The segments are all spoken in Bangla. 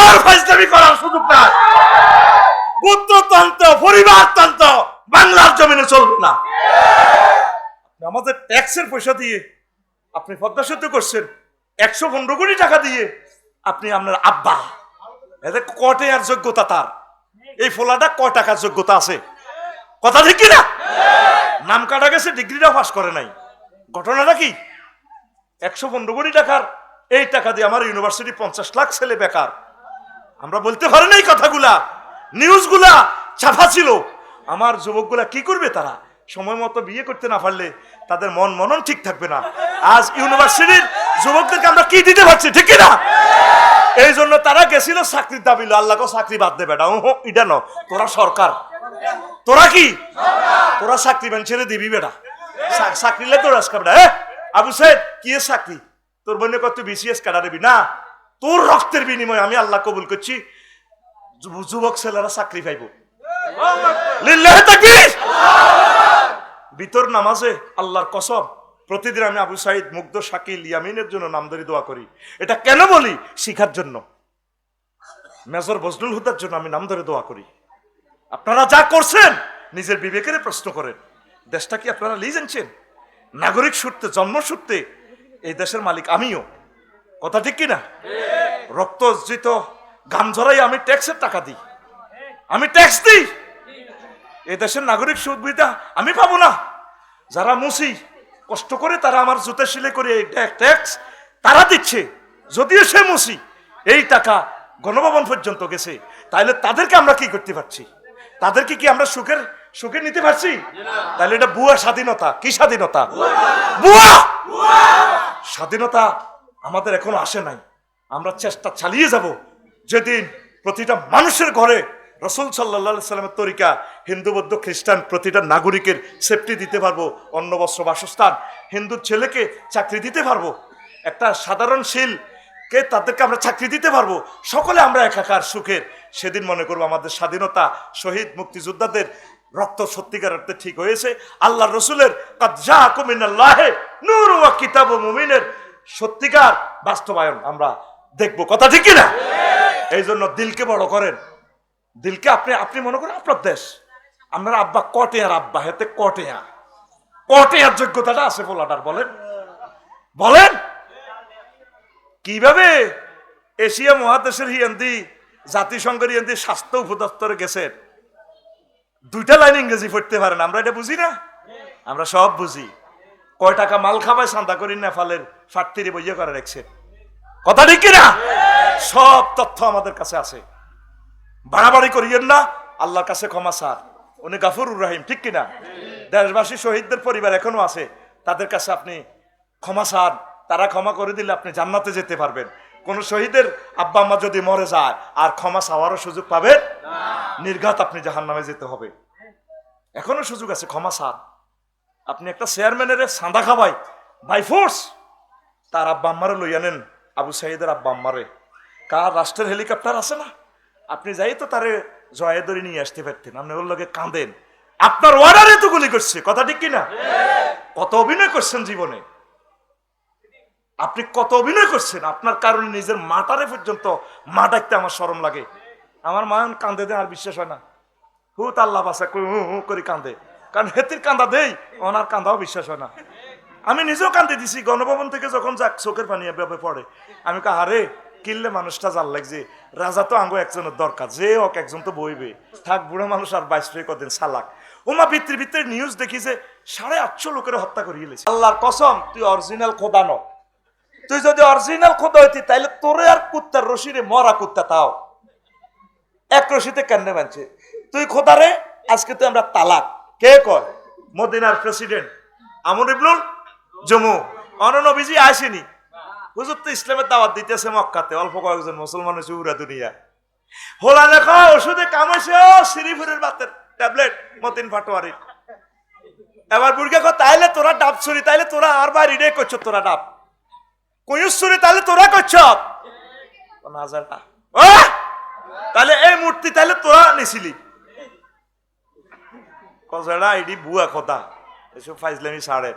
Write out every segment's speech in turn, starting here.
আর ফাইজলামি করার সুযোগ নাই। পুত্রতন্ত্র পরিবারতন্ত্র বাংলার জমিনে চলবে না। আমাদের ট্যাক্সের পয়সা দিয়ে আপনি পদ্মা সেতু করছেন, একশো পনেরো কোটি টাকা দিয়ে আপনি আপনার আব্বা। এতে কটে আর যোগ্যতা তার। এই ফোলাটা ক টাকার যোগ্যতা আছে? কথা ঠিক কি না নাম কাটা গেছে ডিগ্রিটা পাস করে নাই। ঘটনাটা কি? একশো পনেরো কোটি টাকার, এই টাকা দিয়ে আমার ইউনিভার্সিটি পঞ্চাশ লাখ ছেলে বেকার। আমরা বলতে পারি না এই কথাগুলা। নিউজগুলা ছাপা ছিল। আমার যুবকগুলা কি করবে তারা? সময় মতো বিয়ে করতে না পারলে তাদের মন মনন ঠিক থাকবে না। আজ ইউনিভার্সিটির যুবকদেরকে আমরা কি দিতে পারছি, ঠিক না এই জন্য তারা গেছিল চাকরির দাবি আল্লাহকে চাকরি বাদ দেবে না ন। তোরা সরকার। তোরা কি? তোরা চাকরি মান ছেড়ে দিবি বেটা। চা- চাকরি লে তোর আজকে আবু সাহেব, কি চাকরি? তোর বোনের কত বিসিএস কাটা দিবি না। তোর রক্তের বিনিময়ে আমি আল্লাহ কবুল করছি। যুব- যুবক ছেলেরা চাকরি পাইব। ভিতর নামাজে আল্লাহর কসম, প্রতিদিন আমি আবু সাইদ, মুগ্ধ, শাকিল, ইয়ামিনের জন্য নামদারি দোয়া করি। এটা কেন বলি? শিখার জন্য। মেজর বজলুল হুদার জন্য আমি নাম ধরে দোয়া করি। আপনারা যা করছেন, নিজের বিবেকের প্রশ্ন করেন। দেশটা কি আপনারা লিয়ে জানছেন নাগরিক সূত্রে, জন্ম সূত্রে, এই দেশের মালিক আমিও। কথা ঠিক কিনা? রক্ত অর্জিত গাম ঝরাই আমি ট্যাক্সের টাকা দিই। আমি ট্যাক্স দিই। এই দেশের নাগরিক সুবিধা আমি পাবো না। যারা মুসি, কষ্ট করে তারা আমার জুতা সিলে করে ট্যাক্স তারা দিচ্ছে। যদিও সে মুসি, এই টাকা গণভবন পর্যন্ত গেছে। তাহলে তাদেরকে আমরা কি করতে পারছি? তাদেরকে কি আমরা সুখের, সুখে নিতে পারছি? তাহলে এটা বুয়া স্বাধীনতা। কি স্বাধীনতা? বুয়া! স্বাধীনতা আমাদের এখনও আসে নাই। আমরা চেষ্টা চালিয়ে যাব। যেদিন প্রতিটা মানুষের ঘরে রসুল সাল্লা সাল্লামের তরিকা হিন্দু বৌদ্ধ খ্রিস্টান প্রতিটা নাগরিকের সেফটি দিতে পারব, অন্ন, বস্ত্র, বাসস্থান হিন্দুর ছেলেকে চাকরি দিতে পারব, একটা সাধারণ কে তাদেরকে আমরা চাকরি দিতে পারব, সকলে আমরা একাকার সুখের। সেদিন মনে করব আমাদের স্বাধীনতা, শহীদ মুক্তিযোদ্ধাদের রক্ত সত্যিকার অর্থে ঠিক হয়েছে। আল্লাহ রসুলের কাজ্জা কুমিনাল্লাহে নূর ওয়া কিতাব মুমিনের সত্যিকার বাস্তবায়ন আমরা দেখব। কথা ঠিক না এই জন্য দিলকে বড় করেন। দিলকে আপনি আপনি মনে করেন আপনার দেশ। আপনার আব্বা কটেয়ার আব্বা, হেতে কটেয়া। কটেয়ার যোগ্যতাটা আছে বলাটার বলেন। বলেন? কীভাবে এশিয়া মহাদেশের হিয়ান্দি জাতিসংঘের হিয়ান্দি স্বাস্থ্য উপদপ্তরে গেছেন? দুইটা লাইন ইংরেজি পড়তে পারেন, আমরা এটা বুঝি না? আমরা সব বুঝি। কয় টাকা মাল খাবায় সান্দা করি নেপালের ফাটতিরি বইয়ে করে রেখছে। কথা ঠিক কিনা? সব তথ্য আমাদের কাছে আছে। বাড়াবাড়ি করিয়েন না, আল্লাহর কাছে ক্ষমা সার উনি গাফুরুর রাহিম, ঠিক কিনা? দেশবাসী শহীদদের পরিবার এখনও আছে, তাদের কাছে আপনি ক্ষমা স্যার তারা ক্ষমা করে দিলে আপনি জান্নাতে যেতে পারবেন। কোন শহীদের আব্বা আম্মা যদি মরে যায়, আর ক্ষমা চাওয়ারও সুযোগ পাবেন? নির্ঘাত আপনি জাহান নামে যেতে হবে। এখনও সুযোগ আছে, ক্ষমা স্যার আপনি একটা চেয়ারম্যানের সাঁদা খাবাই। বাই ফোর্স তার আব্বা আম্মারে লইয়া নেন, আবু সাইদের আব্বা আম্মারে। কার রাষ্ট্রের হেলিকপ্টার আছে না? আপনি যাই তো তারে জয়ে ধরে নিয়ে আসতে পারতেন, আপনি ওর লগে কাঁদেন। আপনার ওয়ার্ডারে তো গুলি করছে, কথা ঠিক কিনা? কত অভিনয় করছেন জীবনে? আপনি কত অভিনয় করছেন? আপনার কারণে নিজের মাটারে পর্যন্ত মা ডাকতে আমার শরম লাগে। আমার মা কান্দে দেয় আর বিশ্বাস হয় না। হু তাল্লা বাসা কই হু হু করে কান্দে কারণ হেতির কান্দা দেই, ওনার কান্দাও বিশ্বাস হয় না। আমি নিজেও কান্দে দিছি, গণভবন থেকে যখন যাক, চোখের পানি এভাবে পড়ে। আমি কা হারে কিনলে মানুষটা জাল লাগছে। রাজা তো আঙ্গো একজনের দরকার, যে হোক একজন তো বইবে। থাক, বুড়ো মানুষ আর বাইশ ফে কদিন সালাক ওমা ভিত্তির ভিত্তির নিউজ দেখি যে সাড়ে আটশো লোকের হত্যা করিয়ে গেছে আল্লাহর কসম, তুই অরিজিনাল খোদা ন তুই যদি অরিজিনাল খোদা হইতি, তাইলে তোরে আর কুত্তার রশিরে মরা কুত্তা তাও। এক রশিতে কেন মানছে তুই খোদারে আজকে তুই আমরা তালাক। কে কয়? মদিনার প্রেসিডেন্ট আমর ইবনুল জমু। অননবীজি আসেনি। হুজুর তো ইসলামের দাওয়াত দিতেছে মক্কাতে, অল্প কয়েকজন মুসলমান হয়েছে উড়া দুনিয়া। হোলা লেখা ওষুধে কামাইছে ও সিরিফুরের বাতের ট্যাবলেট, মতিন ফাটোয়ারির। এবার বুড়কে কয়, তাইলে তোরা ডাব ছুরি, তাইলে তোরা আর বাড়ি রে করছ তোরা ডাব। কুয়ুস ছুরি, তাইলে তোরা করছ। ও তাহলে এই মূর্তি তাইলে তোরা নিছিলি। কজেড়া এডি বুয়া খোদা। এসব ফাইজলামি সাড়ে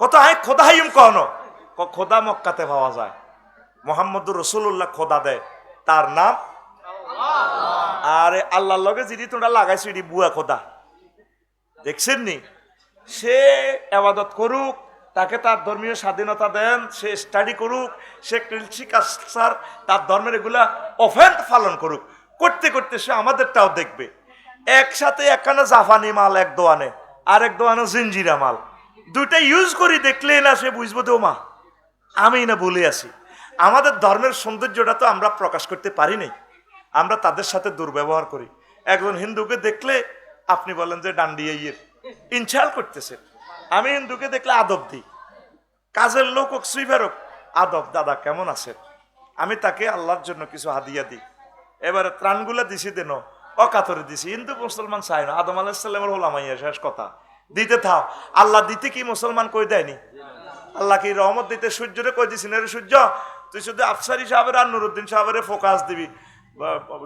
কত হাই খোদা হাইম কহনো ক খোদা মক্কাতে পাওয়া যায়। মোহাম্মদুর রসুল্লাহ খোদা দেয় তার নাম। আরে আল্লাহর লগে যিনি তোমরা লাগাইছো এটি বুয়া খোদা। দেখছেন নি? সে আবাদত করুক, তাকে তার ধর্মীয় স্বাধীনতা দেন, সে স্টাডি করুক, সে কৃষি কালচার তার ধর্মের এগুলা অফেন্ট পালন করুক। করতে করতে সে আমাদেরটাও দেখবে। একসাথে একখানা জাফানি মাল, এক দোয়ানে, আর এক দোয়ানে জিঞ্জিরা মাল। দুইটা ইউজ করি দেখলে না সে বুঝব তো মা, আমি না বলে আছি। আমাদের ধর্মের সৌন্দর্যটা তো আমরা প্রকাশ করতে পারি নাই। আমরা তাদের সাথে দুর্ব্যবহার করি। একজন হিন্দুকে দেখলে আপনি বলেন যে ডান্ডিয়া ইয়ের ইনশাল করতেছেন আমি হিন্দুকে দেখলে আদব দিই। কাজের লোক হোক সুইফার হোক, আদব দাদা, কেমন আছেন? আমি তাকে আল্লাহর জন্য কিছু হাদিয়া দিই। এবারে ত্রাণগুলা দিছি দেন অকাতরে দিছি। হিন্দু মুসলমান চাই না। আদম আলাহিসাল্লামের হলামাইয়া শেষ কথা। দিতে থাও। আল্লাহ দিতে কি মুসলমান কই দেয়নি? আল্লাহ কি রহমত দিতে সূর্যরে কই দিছি? না সূর্য? তুই শুধু আফসারি সাহেবের আর নুরুদ্দিন সাহেবের ফোকাস দিবি।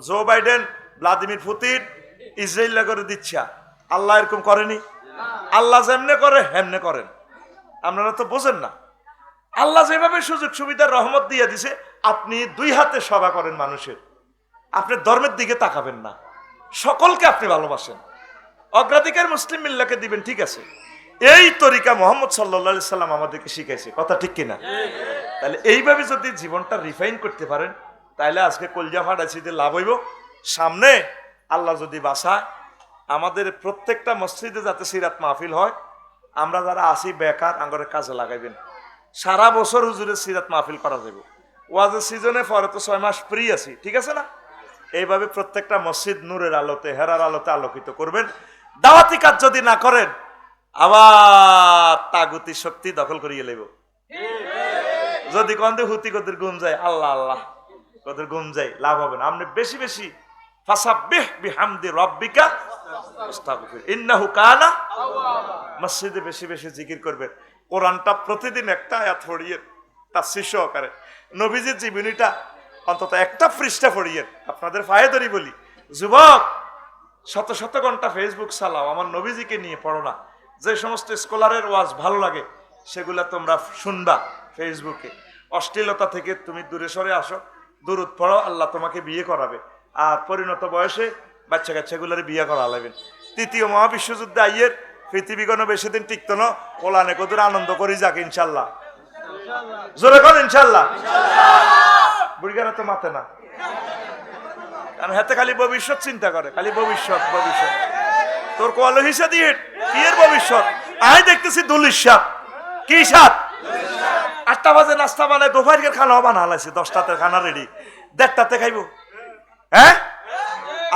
Joe Biden, Vladimir Putin Israel করে দিচ্ছা। আল্লাহ এরকম করেনি? আল্লাহ যেমনে করে, হেমনে করেন। আপনারা তো বোঝেন না। আল্লাহ যেভাবে সুযোগ সুবিধার রহমত দিয়ে দিছে, আপনি দুই হাতে সভা করেন মানুষের। আপনি ধর্মের দিকে তাকাবেন না। সকলকে আপনি ভালোবাসেন। অগ্রাধিকার মুসলিম মিল্লাকে দিবেন, ঠিক আছে? এই তরিকা মোহাম্মদ সাল্লা সাল্লাম আমাদেরকে শিখাইছে। কথা ঠিক কিনা? তাহলে এইভাবে যদি জীবনটা রিফাইন করতে পারেন, তাহলে আজকে কলজা ফাটাইছি যে লাভ হইব। সামনে আল্লাহ যদি বাসায় আমাদের প্রত্যেকটা মসজিদে যাতে সিরাত মাহফিল হয়, আমরা যারা আসি বেকার আঙ্গরের কাজে লাগাইবেন। সারা বছর হুজুরের সিরাত মাহফিল করা যাবে ওয়াজের সিজনে পরে তো ছয় মাস ফ্রি আছি, ঠিক আছে না? এইভাবে প্রত্যেকটা মসজিদ নূরের আলোতে, হেরার আলোতে আলোকিত করবেন। দাওয়াতি কাজ যদি না করেন, আবার তাগুতি শক্তি দখল করিয়ে লেব। যদি কন্দে হুতি কদের গুম যায়, আল্লাহ আল্লাহ কদের গুম যায়, লাভ হবে না। আপনি বেশি বেশি বিহামদি রব্বিকা মসজিদে বেশি বেশি জিকির করবেন। প্রতিদিন একটা আয়াত তার শিষ্য আকারে। নবীজির জীবনীটা অন্তত একটা পৃষ্ঠা পড়িয়ে আপনাদের ফায়দরি বলি। যুবক, শত শত ঘণ্টা ফেসবুক চালাও, আমার নবীজিকে নিয়ে পড়ো না। যে সমস্ত স্কলারের ওয়াজ ভালো লাগে, সেগুলা তোমরা শুনবা ফেসবুকে অশ্লীলতা থেকে তুমি দূরে সরে আসো দূরত পড়ো, আল্লাহ তোমাকে বিয়ে করাবে। আর পরিণত বয়সে বাচ্চা কাচ্চাগুলোর বিয়ে করা লাগবেন তৃতীয় মহাবিশ্বযুদ্ধে আইয়ের পৃথিবীগণ বেশি দিন টিকতো না, কোলানে কদুর আনন্দ করি যাক ইনশাল্লাহ। জোরে কর ইনশাল্লাহ। বুড়িগারা তো মাতে না। কারণ হাতে খালি ভবিষ্যৎ চিন্তা করে, খালি ভবিষ্যৎ ভবিষ্যৎ। তোর কোয়ালো হিসা দিয়ে, কি এর ভবিষ্যৎ? আই দেখতেছি দুলিশ সাপ। কি সাপ? আটটা বাজে নাস্তা বানায় দুপুরের খানা বানা হালাইছে দশটাতে খানা রেডি দেড়টাতে খাইব। হ্যাঁ?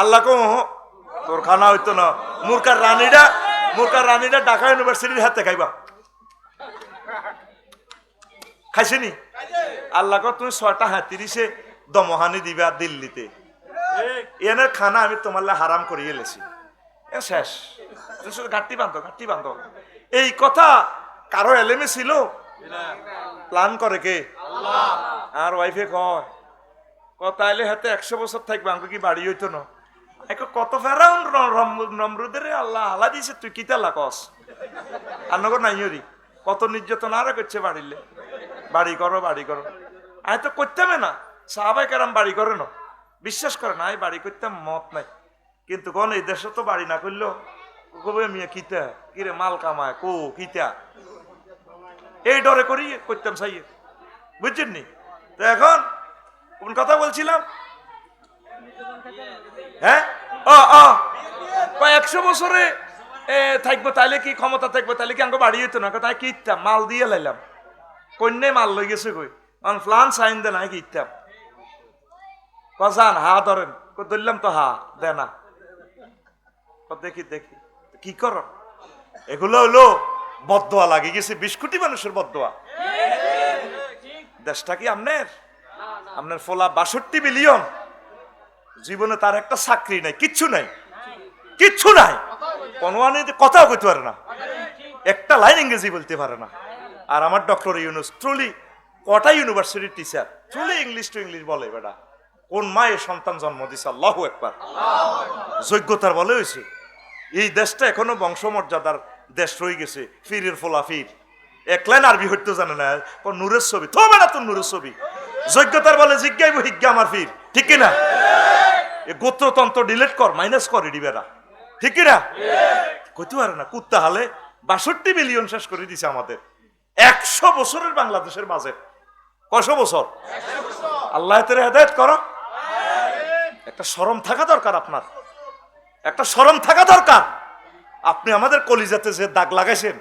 আল্লাহ কো তোর খানা হইতো না। মুরকার রানীরা মুরকার রানীরা ঢাকা ইউনিভার্সিটির হাতে খাইবা। খাইছেনি? আল্লাহ কো তুমি ছয়টা হ্যাঁ তিরিশে দমহানি দিবা দিল্লিতে। এনে খানা আমি তোমার হারাম করিয়ে লেছি। শেষ। তুমি শুধু ঘাটতি বান্ধব ঘাটতি বান্ধব। এই কথা কারও এলেমে ছিল? প্ল্যান করে কে? আর ওয়াইফে কয় কথা এলে হাতে একশো বছর থাকবে, আমাকে কি বাড়ি হইতো না? একো কত ফেরাউন নমরুদের আল্লাহ আল্লাহ দিছে তুই কিতা লাকস আর নগর নাই কত নির্যাতন আরও করছে বাড়িলে? বাড়ি করো বাড়ি করো। আমি তো করতামে না। সাহাবাই কারাম বাড়ি করে না। বিশ্বাস করে না আমি বাড়ি করতাম মত নাই। কিন্তু কোন এই দেশে তো বাড়ি না করলেও কবে মিয়া কিতা? কিরে মাল কামায়, কো কিতা? এই ডরে করি করতাম সাইয়ে। বুঝছেন নি? তো এখন কোন কথা বলছিলাম? হ্যাঁ? ও ও একশো বছরে থাকব তাইলে কি, ক্ষমতা থাকব তাইলে কি আমাকে বাড়ি হইতো না? তাই কি মাল দিয়ে লাইলাম। কন্যাই মাল লই গেছে কই? কারণ প্লান সাইন দে নাই কি ইত্যাম। কজান হা ধরেন। ধরলাম তো হা, দে না। দেখি দেখি। কি কর? এগুলো হলো বদোয়া লাগে গেছে বিশ কোটি মানুষের বদোয়া। দেশটা কি আপনার আপনার ফোলা বাষট্টি বিলিয়ন জীবনে তার একটা চাকরি নাই, কিচ্ছু নাই। কিচ্ছু নাই? কোনো কথাও কইতে পারে না। একটা লাইন ইংরেজি বলতে পারে না। আর আমার ডক্টর ইউনুস ট্রুলি কটা ইউনিভার্সিটির teacher truly English to English বলে বেটা। কোন মায়ের সন্তান জন্ম দিছে? আল্লাহ একবার যোগ্যতার বলে হয়েছে। এই দেশটা এখনও বংশমর্যাদার দেশ রয়ে গেছে ফিরের ফোলা ফির। এক লাইন আরবি হইতে জানে না কোন নূরের ছবি। তো বেড়া তোর নূরের ছবি। যোগ্যতার বলে জিজ্ঞাইব হিজ্ঞা আমার ফির। ঠিক কিনা? এ গোত্রতন্ত্র ডিলেট কর মাইনাস করে ডিবেরা ঠিক কিনা? কইতে পারে না কুত্তা হালে বাষট্টি মিলিয়ন শেষ করে দিছে আমাদের। একশো বছরের বাংলাদেশের বাজেট কশো বছর? আল্লাহ তেরে হেদায়ত করো। একটা শরম থাকা দরকার আপনার। একটা শরম থাকা দরকার। আপনি আমাদের কলিজাতে যে দাগ লাগাইছেন,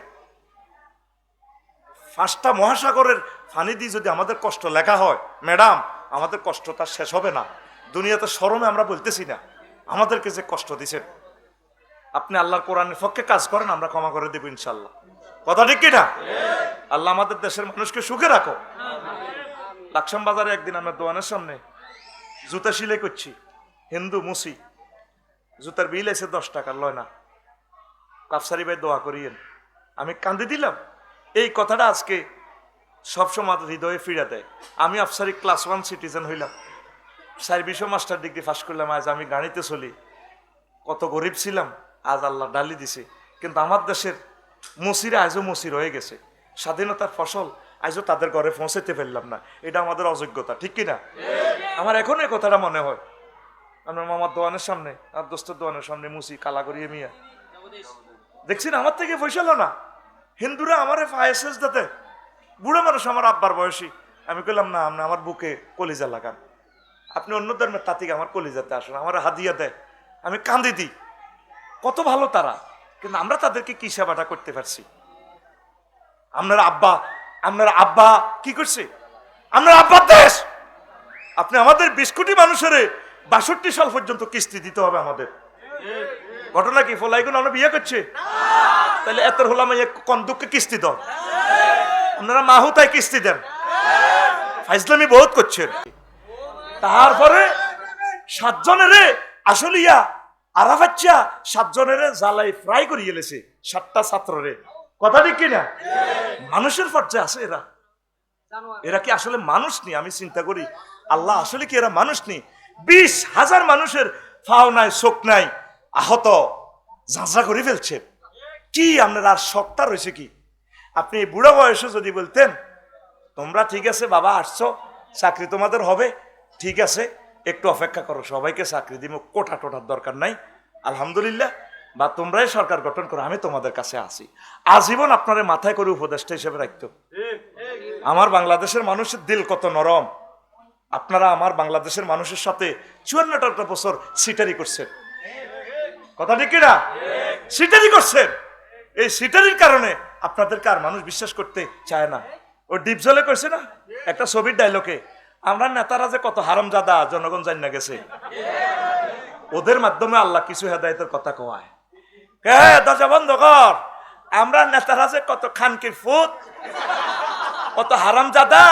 পাঁচটা মহাসাগরের ফানি দিয়ে যদি আমাদের কষ্ট লেখা হয়, ম্যাডাম, আমাদের কষ্ট তার শেষ হবে না। দুনিয়াতে শরমে আমরা বলতেছি না। আমাদেরকে যে কষ্ট দিছেন। আপনি আল্লাহর কোরআনের পক্ষে কাজ করেন, আমরা ক্ষমা করে দেব ইনশাল্লাহ। কথা ঠিক কিনা আল্লাহ আমাদের দেশের মানুষকে সুখে রাখো। লাকসাম বাজারে একদিন আমরা দোকানের সামনে জুতা সিলাই করছি, হিন্দু, মুসি। জুতার বিল এসে দশ টাকা, লয় না। কাপসারি ভাই দোয়া করিয়েন। আমি কান্দি দিলাম। এই কথাটা আজকে সবসময় হৃদয়ে ফিরে দেয়। আমি আফসারি ক্লাস ওয়ান সিটিজেন হইলাম। সার্ভিস মাস্টার ডিগ্রি পাস করলাম, আজ আমি গাড়িতে চলি। কত গরিব ছিলাম, আজ আল্লাহ ডালি দিছে। কিন্তু আমার দেশের মুসিরা আজও মুসির হয়ে গেছে। স্বাধীনতার ফসল, আজও তাদের ঘরে পৌঁছাতে ফেললাম না। এটা আমাদের অযোগ্যতা, ঠিক কিনা? আমার এখন এই কথাটা মনে হয়। আমার মামার দোয়ানের সামনে আর দোস্তের দোয়ানের সামনে মুসি কালা করিয়ে মিয়া। দেখছেন আমার থেকে ফসল না। হিন্দুরা আমার ফায়াসেস দাতে। বুড়ো মানুষ আমার আব্বার বয়সী। আমি কইলাম, না, আপনি আমার বুকে কলিজা লাগান। আপনি অন্য ধর্মের তাতিকে, আমার কলিজাতে আসুন, আমার হাদিয়া দেয় আমি কান্দি দিই। কত ভালো তারা, কিন্তু আমরা তাদেরকে কি সেবাটা করতে পারছি? আপনার আব্বা আপনার আব্বা কি করছে? আপনার আব্বার দেশ! আপনি আমাদের বিশ কোটি মানুষের বাষট্টি সাল পর্যন্ত কিস্তি দিতে হবে আমাদের। ঘটনা কি? ফলাইগুলো আমরা বিয়ে করছে? তাহলে এত হলাম কোন দুঃখে কিস্তি দাও আপনারা মাহুতায় কিস্তি দেন। ফাইজলামি বহুত করছেন। তারপরে সাতজনের আসলিয়া আরাফাচ্চা সাতজনের জ্বালাই ফ্রাই করে গেলেছে সাতটা ছাত্ররে। কথা ঠিক কিনা? মানুষের পর্যায়ে আছে এরা। এরা কি আসলে মানুষ নি? আমি চিন্তা করি, আল্লাহ আসলে কি এরা মানুষ নি? বিশ হাজার মানুষের ফাও নাই, শোক নাই, আহত, ঝাঁঝরা করে ফেলছে। কি আপনার আর শখটা রয়েছে কি? আপনি বুড়ো বয়সে যদি বলতেন, তোমরা ঠিক আছে, বাবা, আসছো, চাকরি তোমাদের হবে, ঠিক আছে, একটু অপেক্ষা করো, সবাইকে চাকরি দিব কোটা টোটার দরকার নাই, আলহামদুলিল্লাহ। বা তোমরাই সরকার গঠন করো, আমি তোমাদের কাছে আসি। আজীবন আপনারা মাথায় করে উপদেষ্টা হিসেবে রাখতো আমার বাংলাদেশের মানুষের দিল কত নরম। আপনারা আমার বাংলাদেশের মানুষের সাথে চুয়ান্নটা বছর সিটারি করছেন। কথা ঠিক কিনা? সিটারি করছেন। এই সিটারির কারণে আপনাদেরকে আর মানুষ বিশ্বাস করতে চায় না। ও ডিপ জলে করছে না? একটা ছবির ডায়লগে আমরা নেতারা যে কত হারামজাদা, জনগণ জানি গেছে। ওদের মাধ্যমে আল্লাহ কিছু হেদায়তের কথা কয় হ্যাঁ দরজা বন্ধ কর। আমরা নেতারা যে কত খানকির ফুট কত হারাম জাদা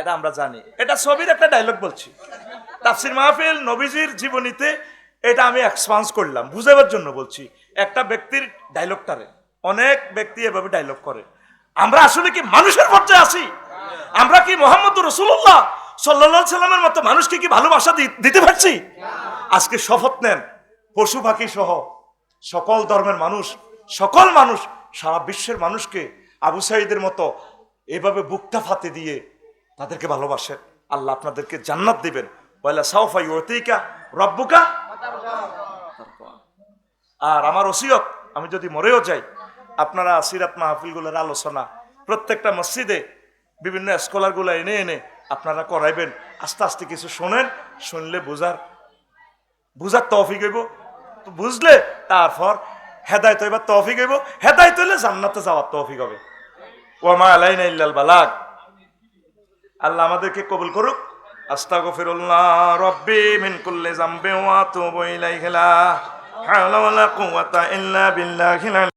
এটা আমরা জানি। এটা ছবির একটা ডায়লগ বলছি। তাফসির মাহফিল, নবীজির জীবনীতে এটা আমি এক্সপান্স করলাম, বুঝাবার জন্য বলছি। একটা ব্যক্তির ডায়লগটারে অনেক ব্যক্তি এভাবে ডায়লগ করে। আমরা আসলে কি মানুষের পর্যায়ে আছি? আমরা কি মোহাম্মদ রসুল্লাহ সাল্লা সাল্লামের মতো মানুষকে কি ভালোবাসা দিতে পারছি? আজকে শপথ নেন, পশু পাখি সহ সকল ধর্মের মানুষ, সকল মানুষ, সারা বিশ্বের মানুষকে আবু সাইদের মতো এভাবে বুকটা ফাতে দিয়ে তাদেরকে ভালোবাসেন। আল্লাহ আপনাদেরকে জান্নাত দিবেন। পয়লা সাউফাই ওতিকা রব্বুকা আর আমার ওসিয়ত, আমি যদি মরেও যাই, আপনারা সিরাত মাহফিলগুলোর আলোচনা, প্রত্যেকটা মসজিদে বিভিন্ন স্কলারগুলো এনে এনে আপনারা করাইবেন। আস্তে আস্তে কিছু শোনেন, শুনলে বোঝার বোঝার তৌফিক হইব। বুঝলে, তারপর হেদায়ত হইবার তফিক হইব। হেদায়ত হইলে জান্নাতে যাওয়ার তফিক হবে। ওমা আলাইনা ইল্লাল বালাক আল্লাহ আমাদেরকে কবুল করুক। আস্তাগফিরুল্লাহ রব্বি মিন কুল্লি জামবি ওয়া তুবু ইলাইহি লা হাওলা ওয়ালা কুওয়াতা ইল্লা বিল্লাহিল